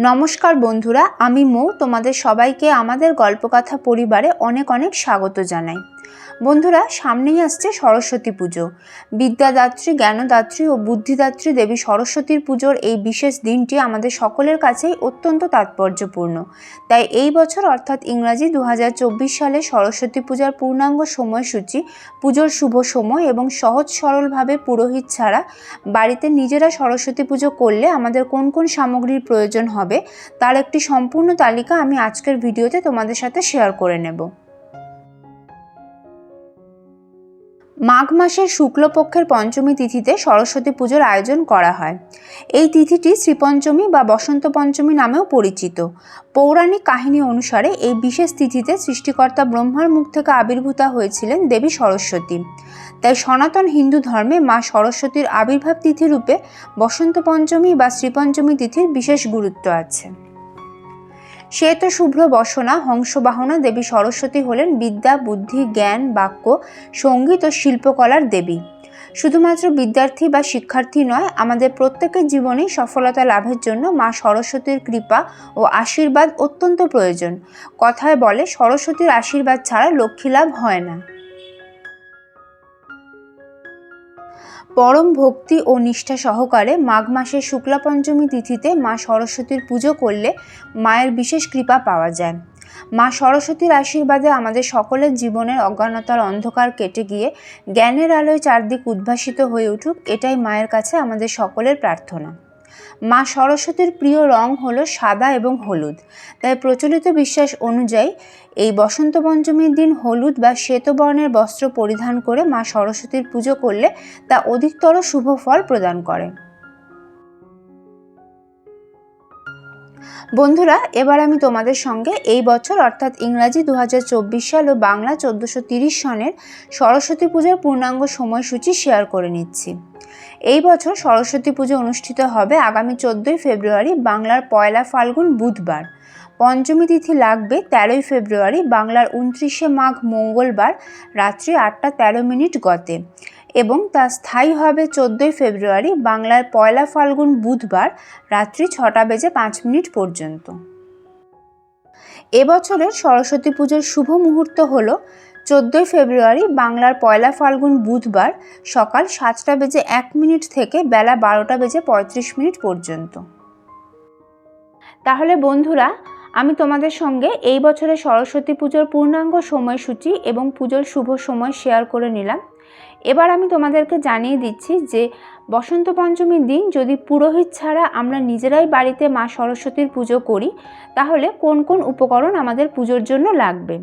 নমস্কার বন্ধুরা আমি মৌ। তোমাদের সবাইকে আমাদের গল্পকথা পরিবারে অনেক অনেক স্বাগত জানাই। বন্ধুরা, সামনেই আসছে সরস্বতী পুজো। বিদ্যাদাত্রী, জ্ঞানদাত্রী ও বুদ্ধিদাত্রী দেবী সরস্বতীর পুজোর এই বিশেষ দিনটি আমাদের সকলের কাছেই অত্যন্ত তাৎপর্যপূর্ণ। তাই এই বছর, অর্থাৎ ইংরাজি দু হাজার চব্বিশ সালে সরস্বতী পূজার পূর্ণাঙ্গ সময়সূচি, পুজোর শুভ সময় এবং সহজ সরলভাবে পুরোহিত ছাড়া বাড়িতে নিজেরা সরস্বতী পুজো করলে আমাদের কোন কোন সামগ্রীর প্রয়োজন হবে, তার একটি সম্পূর্ণ তালিকা আমি আজকের ভিডিওতে তোমাদের সাথে শেয়ার করে নেব। মাঘ মাসের শুক্লপক্ষের পঞ্চমী তিথিতে সরস্বতী পুজোর আয়োজন করা হয়। এই তিথিটি শ্রীপঞ্চমী বা বসন্ত পঞ্চমী নামেও পরিচিত। পৌরাণিক কাহিনী অনুসারে এই বিশেষ তিথিতে সৃষ্টিকর্তা ব্রহ্মার মুখ থেকে আবির্ভূতা হয়েছিলেন দেবী সরস্বতী। তাই সনাতন হিন্দু ধর্মে মা সরস্বতীর আবির্ভাব তিথি রূপে বসন্ত পঞ্চমী বা শ্রীপঞ্চমী তিথির বিশেষ গুরুত্ব আছে। শ্বেত শুভ্র বসনা, হংসবাহনা দেবী সরস্বতী হলেন বিদ্যা, বুদ্ধি, জ্ঞান, বাক্য, সংগীত ও শিল্পকলার দেবী। শুধুমাত্র বিদ্যার্থী বা শিক্ষার্থী নয়, আমাদের প্রত্যেকের জীবনেই সফলতা লাভের জন্য মা সরস্বতীর কৃপা ও আশীর্বাদ অত্যন্ত প্রয়োজন। কথায় বলে, সরস্বতীর আশীর্বাদ ছাড়া লক্ষ্মী লাভ হয় না। পরম ভক্তি ও নিষ্ঠা সহকারে মাঘ মাসের শুক্লা পঞ্চমী তিথিতে মা সরস্বতীর পুজো করলে মায়ের বিশেষ কৃপা পাওয়া যায়। মা সরস্বতীর আশীর্বাদে আমাদের সকলের জীবনের অজ্ঞানতার অন্ধকার কেটে গিয়ে জ্ঞানের আলোয় চারদিক উদ্ভাসিত হয়ে উঠুক, এটাই মায়ের কাছে আমাদের সকলের প্রার্থনা। মা সরস্বতীর প্রিয় রং হলো সাদা এবং হলুদ। তাই প্রচলিত বিশ্বাস অনুযায়ী এই বসন্ত পঞ্চমীর দিন হলুদ বা শ্বেতবর্ণের বস্ত্র পরিধান করে মা সরস্বতীর পুজো করলে তা অধিকতর শুভ ফল প্রদান করে। বন্ধুরা, এবার আমি তোমাদের সঙ্গে এই বছর, অর্থাৎ ইংরাজি দু হাজার চব্বিশ সাল ও বাংলা চোদ্দোশো সনের সরস্বতী পূজার পূর্ণাঙ্গ সময়সূচি শেয়ার করে নিচ্ছি। এই বছর সরস্বতী পুজো অনুষ্ঠিত হবে আগামী চোদ্দোই ফেব্রুয়ারি, বাংলার পয়লা ফাল্গুন বুধবার। পঞ্চমী তিথি লাগবে তেরোই ফেব্রুয়ারি, বাংলার উনত্রিশে মাঘ মঙ্গলবার রাত্রি আটটা তেরো মিনিট গতে। এবং তা স্থায়ী হবে চোদ্দোই ফেব্রুয়ারি, বাংলার পয়লা ফাল্গুন বুধবার রাত্রি ছটা বেজে পাঁচ মিনিট পর্যন্ত। এবছরের সরস্বতী পুজোর শুভ মুহূর্ত হল চোদ্দোই ফেব্রুয়ারি, বাংলার পয়লা ফাল্গুন বুধবার সকাল সাতটা বেজে এক মিনিট থেকে বেলা বারোটা বেজে পঁয়ত্রিশ মিনিট পর্যন্ত। তাহলে বন্ধুরা, আমি তোমাদের সঙ্গে এই বছরের সরস্বতী পুজোর পূর্ণাঙ্গ সময়সূচি এবং পুজোর শুভ সময় শেয়ার করে নিলাম। এবার আমি তোমাদেরকে জানিয়ে দিচ্ছি যে বসন্ত পঞ্চমীর দিন যদি পুরোহিত ছাড়া আমরা নিজেরাই বাড়িতে মা সরস্বতীর পুজো করি, তাহলে কোন কোন উপকরণ আমাদের পুজোর জন্য লাগবে?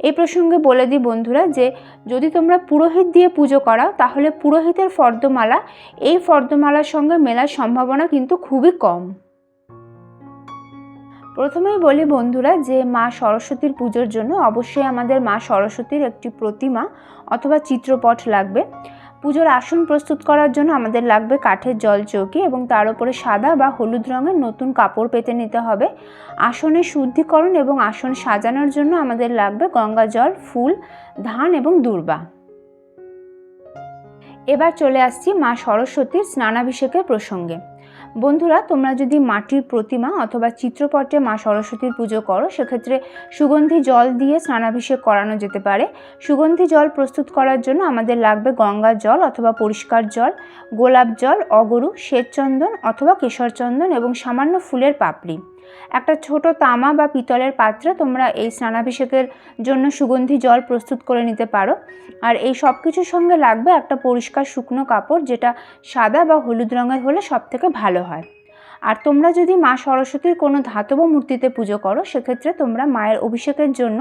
এই প্রসঙ্গে বলে দিই বন্ধুরা যে যদি তোমরা পুরোহিত দিয়ে পুজো করাও, তাহলে পুরোহিতের ফর্দমালা, এই ফর্দমালার সঙ্গে মেলার সম্ভাবনা কিন্তু খুবই কম। প্রথমেই বলি বন্ধুরা যে মা সরস্বতীর পুজোর জন্য অবশ্যই আমাদের মা সরস্বতীর একটি প্রতিমা অথবা চিত্রপট লাগবে। পুজোর আসন প্রস্তুত করার জন্য আমাদের লাগবে কাঠের জল চৌকি এবং তার উপরে সাদা বা হলুদ রঙের নতুন কাপড় পেতে নিতে হবে। আসনের শুদ্ধিকরণ এবং আসন সাজানোর জন্য আমাদের লাগবে গঙ্গা জল, ফুল, ধান এবং দুর্বা। এবার চলে আসছি মা সরস্বতীর স্নানাভিষেকের প্রসঙ্গে। বন্ধুরা, তোমরা যদি মাটির প্রতিমা অথবা চিত্রপটে মা সরস্বতীর পুজো করো, সেক্ষেত্রে সুগন্ধি জল দিয়ে স্নানাভিষেক করানো যেতে পারে। সুগন্ধি জল প্রস্তুত করার জন্য আমাদের লাগবে গঙ্গা জল অথবা পরিষ্কার জল, গোলাপ জল, অগরু, শ্বেতচন্দন অথবা কেশরচন্দন এবং সামান্য ফুলের পাপড়ি। একটা ছোট তামা বা পিতলের পাত্রে তোমরা এই স্নানাভিষেকের জন্য সুগন্ধি জল প্রস্তুত করে নিতে পারো। আর এই সব কিছুর সঙ্গে লাগবে একটা পরিষ্কার শুকনো কাপড়, যেটা সাদা বা হলুদ রঙের হলে সব থেকে ভালো হয়। আর তোমরা যদি মা সরস্বতীর কোনো ধাতব মূর্তিতে পুজো করো, সেক্ষেত্রে তোমরা মায়ের অভিষেকের জন্য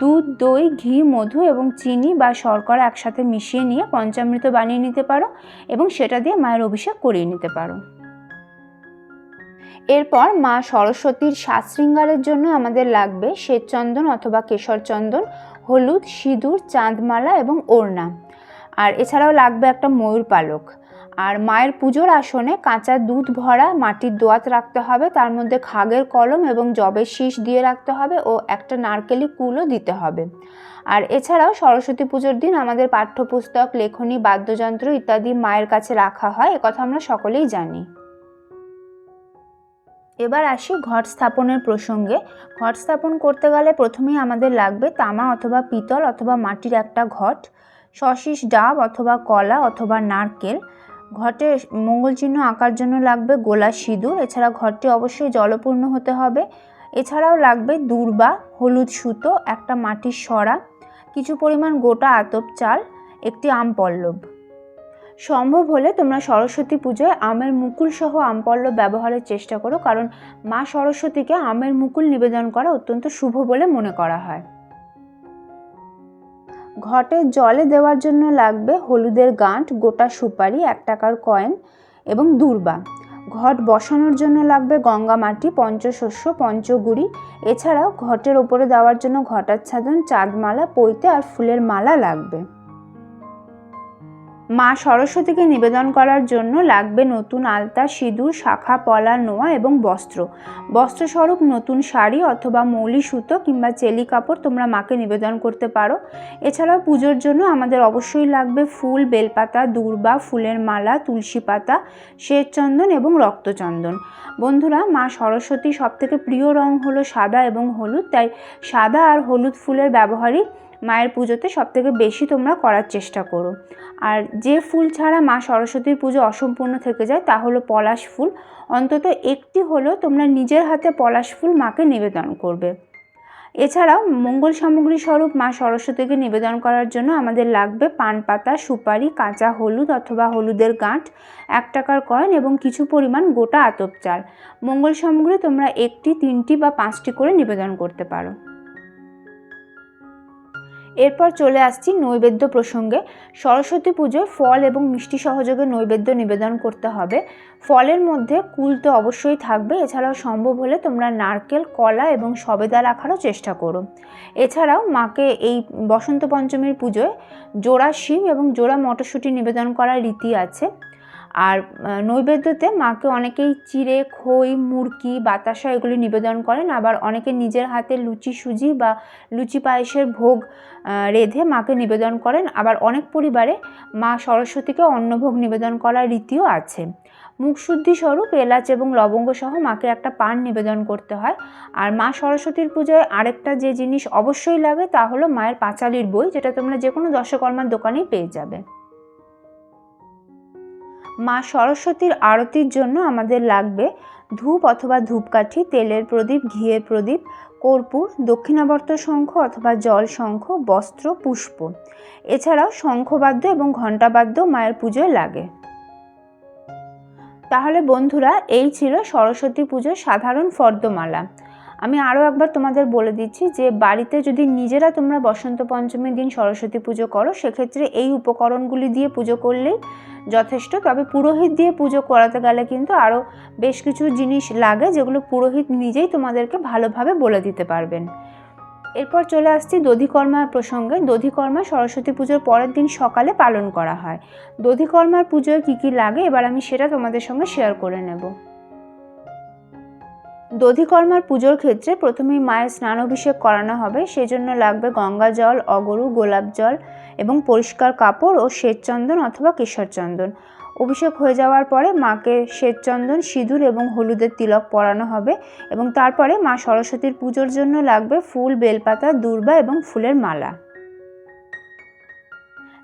দুধ, দই, ঘি, মধু এবং চিনি বা শর্করা একসাথে মিশিয়ে নিয়ে পঞ্চামৃত বানিয়ে নিতে পারো এবং সেটা দিয়ে মায়ের অভিষেক করিয়ে নিতে পারো। এরপর মা সরস্বতীর সাজ শৃঙ্গারের জন্য আমাদের লাগবে শ্বেতচন্দন অথবা কেশর চন্দন হলুদ, সিঁদুর, চাঁদমালা এবং ওড়না। আর এছাড়াও লাগবে একটা ময়ূর পালক। আর মায়ের পুজোর আসনে কাঁচা দুধ ভরা মাটির দোয়াত রাখতে হবে, তার মধ্যে খাগের কলম এবং জবের শীষ দিয়ে রাখতে হবে ও একটা নারকেলি কুলও দিতে হবে। আর এছাড়াও সরস্বতী পুজোর দিন আমাদের পাঠ্যপুস্তক, লেখনী, বাদ্যযন্ত্র ইত্যাদি মায়ের কাছে রাখা হয় একথা আমরা সকলেই জানি। এবার আসি ঘট স্থাপনের প্রসঙ্গে। ঘট স্থাপন করতে গেলে প্রথমেই আমাদের লাগবে তামা অথবা পিতল অথবা মাটির একটা ঘট সশিস ডাব অথবা কলা অথবা নারকেল। ঘটে মঙ্গল চিহ্ন আঁকার জন্য লাগবে গোলা সিঁদুর, এছাড়া ঘরটি অবশ্যই জলপূর্ণ হতে হবে। এছাড়াও লাগবে দূর্বা, হলুদ সুতো, একটা মাটির সরা কিছু পরিমাণ গোটা আতপ চাল, একটি আম পল্লব। সম্ভব হলে তোমরা সরস্বতী পুজোয় আমের মুকুল সহ আম পল্লব ব্যবহারের চেষ্টা করো, কারণ মা সরস্বতীকে আমের মুকুল নিবেদন করা অত্যন্ত শুভ বলে মনে করা হয়। ঘটে জলে দেওয়ার জন্য লাগবে হলুদের গাঁট, গোটা সুপারি, এক টাকার কয়েন এবং দূর্বা। ঘট বসানোর জন্য লাগবে গঙ্গা মাটি, পঞ্চশস্য, পঞ্চগুড়ি। এছাড়াও ঘটের ওপরে দেওয়ার জন্য ঘটাচ্ছাদন, চাঁদমালা, পৈতে আর ফুলের মালা লাগবে। মা সরস্বতীকে নিবেদন করার জন্য লাগবে নতুন আলতা, সিঁদুর, শাখা, পলা, নোয়া এবং বস্ত্র। বস্ত্রস্বরূপ নতুন শাড়ি অথবা মৌলি সুতো কিংবা চেলি কাপড় তোমরা মাকে নিবেদন করতে পারো। এছাড়াও পুজোর জন্য আমাদের অবশ্যই লাগবে ফুল, বেলপাতা, দূর্বা, ফুলের মালা, তুলসী পাতা, শ্বেতচন্দন এবং রক্তচন্দন। বন্ধুরা, মা সরস্বতী সবথেকে প্রিয় রং হলো সাদা এবং হলুদ, তাই সাদা আর হলুদ ফুলের ব্যবহারই মায়ের পুজোতে সবথেকে বেশি তোমরা করার চেষ্টা করো। আর যে ফুল ছাড়া মা সরস্বতীর পুজো অসম্পূর্ণ থেকে যায় তা হলো পলাশ ফুল। অন্তত একটি হলেও তোমরা নিজের হাতে পলাশ ফুল মাকে নিবেদন করবে। এছাড়াও মঙ্গল সামগ্রী স্বরূপ মা সরস্বতীকে নিবেদন করার জন্য আমাদের লাগবে পান পাতা, সুপারি, কাঁচা হলুদ অথবা হলুদের গাঁট, এক টাকার কয়েন এবং কিছু পরিমাণ গোটা আতপ চাল। মঙ্গল সামগ্রী তোমরা একটি, তিনটি বা পাঁচটি করে নিবেদন করতে পারো। এরপর চলে আসছি নৈবেদ্য প্রসঙ্গে। সরস্বতী পুজোয় ফল এবং মিষ্টি সহযোগে নৈবেদ্য নিবেদন করতে হবে। ফলের মধ্যে কুল তো অবশ্যই থাকবে, এছাড়াও সম্ভব হলে তোমরা নারকেল, কলা এবং সবেদা রাখারও চেষ্টা করো। এছাড়াও মাকে এই বসন্ত পঞ্চমীর পুজোয় জোড়া শিম এবং জোড়া মটরশুঁটি নিবেদন করার রীতি আছে। আর নৈবেদ্যতে মাকে অনেকেই চিড়ে, খই, মুরকি, বাতাসা এগুলি নিবেদন করেন। আবার অনেকে নিজের হাতে লুচি সুজি বা লুচি পায়েসের ভোগ রেধে মাকে নিবেদন করেন। আবার অনেক পরিবারে মা সরস্বতীকে অন্নভোগ নিবেদন করার রীতিও আছে। মুখশুদ্ধি স্বরূপ এলাচ এবং লবঙ্গ সহ মাকে একটা পান নিবেদন করতে হয়। আর মা সরস্বতীর পুজোয় আরেকটা যে জিনিস অবশ্যই লাগে তা হলো মায়ের পাঁচালির বই, যেটা তোমরা যে কোনো দশকর্মার দোকানেই পেয়ে যাবে। মা সরস্বতীর আরতির জন্য আমাদের লাগবে ধূপ অথবা ধূপকাঠি, তেলের প্রদীপ, ঘিয়ের প্রদীপ, কর্পূর, দক্ষিণাবর্ত শঙ্খ অথবা জল শঙ্খ, বস্ত্র, পুষ্প। এছাড়াও শঙ্খবাদ্য এবং ঘণ্টাবাদ্য মায়ের পুজোয় লাগে। তাহলে বন্ধুরা, এই ছিল সরস্বতী পুজোর সাধারণ ফর্দমালা। আমি আরও একবার তোমাদের বলে দিচ্ছি যে বাড়িতে যদি নিজেরা তোমরা বসন্ত পঞ্চমীর দিন সরস্বতী পুজো করো, সেক্ষেত্রে এই উপকরণগুলি দিয়ে পুজো করলেই যথেষ্ট। তবে পুরোহিত দিয়ে পুজো করাতে গেলে কিন্তু আরও বেশ কিছু জিনিস লাগে যেগুলো পুরোহিত নিজেই তোমাদেরকে ভালোভাবে বলে দিতে পারবেন। এরপর চলে আসছি দধিকর্মার প্রসঙ্গে। দধিকর্মা সরস্বতী পুজোর পরের দিন সকালে পালন করা হয়। দধিকর্মার পুজোয় কী কী লাগে? এবার আমি সেটা তোমাদের সঙ্গে শেয়ার করে নেব। দধিকর্মার পুজোর ক্ষেত্রে প্রথমেই মায়ের স্নান অভিষেক করানো হবে, সেজন্য লাগবে গঙ্গা জল, অগরু, গোলাপ জল এবং পরিষ্কার কাপড় ও শ্বেতচন্দন অথবা কেশরচন্দন। অভিষেক হয়ে যাওয়ার পরে মাকে শ্বেতচন্দন, সিঁদুর এবং হলুদের তিলক পরানো হবে এবং তারপরে মা সরস্বতীর পুজোর জন্য লাগবে ফুল, বেলপাতা, দূর্বা এবং ফুলের মালা।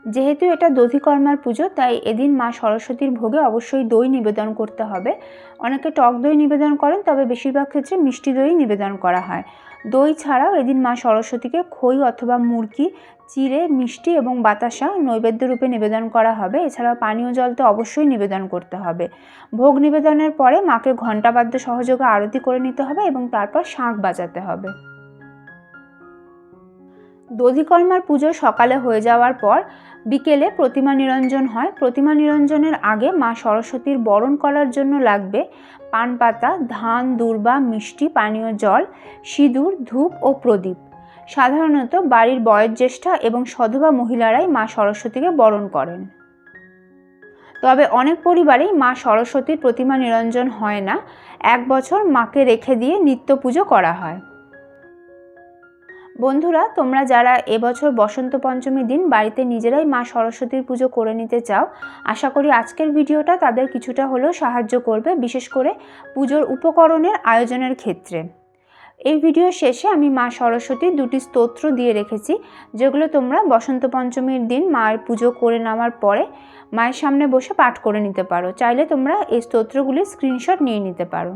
যেহেতু এটা দধিকর্মার পুজো, তাই এদিন মা সরস্বতীর ভোগে অবশ্যই দই নিবেদন করতে হবে। অনেকে টক দই নিবেদন করেন, তবে বেশিরভাগ ক্ষেত্রে মিষ্টি দই নিবেদন করা হয়। দই ছাড়াও এদিন মা সরস্বতীকে খই অথবা মুরকি, চিড়ে, মিষ্টি এবং বাতাসা নৈবেদ্য রূপে নিবেদন করা হবে। এছাড়াও পানীয় জল তো অবশ্যই নিবেদন করতে হবে। ভোগ নিবেদনের পরে মাকে ঘণ্টাবাদ্য সহযোগে আরতি করে নিতে হবে এবং তারপর শাঁখ বাজাতে হবে। দধিকর্মার পুজো সকালে হয়ে যাওয়ার পর বিকেলে প্রতিমা নিরঞ্জন হয়। প্রতিমা নিরঞ্জনের আগে মা সরস্বতীর বরণ করার জন্য লাগবে পান পাতা, ধান, দুর্বা, মিষ্টি, পানীয় জল, সিঁদুর, ধূপ ও প্রদীপ। সাধারণত বাড়ির বয়োজ্যেষ্ঠা এবং সধবা মহিলারাই মা সরস্বতীকে বরণ করেন। তবে অনেক পরিবারেই মা সরস্বতীর প্রতিমা নিরঞ্জন হয় না। এক বছর মাকে রেখে দিয়ে নিত্য পুজো করা হয়। বন্ধুরা, তোমরা যারা এবছর বসন্ত পঞ্চমীর দিন বাড়িতে নিজেরাই মা সরস্বতীর পুজো করে নিতে চাও, আশা করি আজকের ভিডিওটা তাদের কিছুটা হলেও সাহায্য করবে, বিশেষ করে পুজোর উপকরণের আয়োজনের ক্ষেত্রে। এই ভিডিও শেষে আমি মা সরস্বতীর দুটি স্তোত্র দিয়ে রেখেছি, যেগুলো তোমরা বসন্ত পঞ্চমীর দিন মায়ের পুজো করে নেওয়ার পরে মায়ের সামনে বসে পাঠ করে নিতে পারো। চাইলে তোমরা এই স্তোত্রগুলির স্ক্রিনশট নিয়ে নিতে পারো।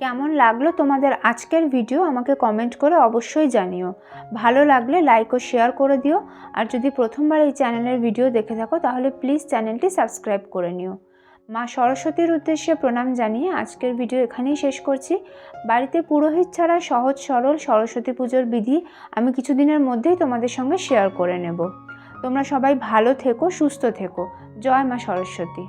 কেমন লাগল তোমাদের আজকের ভিডিও আমাকে কমেন্ট করে অবশ্যই জানিও। ভালো লাগলে লাইক ও শেয়ার করে দিও। আর যদি প্রথমবার এই চ্যানেলের ভিডিও দেখে থাকো, তাহলে প্লিজ চ্যানেলটি সাবস্ক্রাইব করে নিও। মা সরস্বতীর উদ্দেশ্যে প্রণাম জানিয়ে আজকের ভিডিও এখানেই শেষ করছি। বাড়িতে পুরোহিত ছাড়া সহজ সরল সরস্বতী পুজোর বিধি আমি কিছুদিনের মধ্যেই তোমাদের সঙ্গে শেয়ার করে নেব। তোমরা সবাই ভালো থেকো, সুস্থ থেকো। জয় মা সরস্বতী।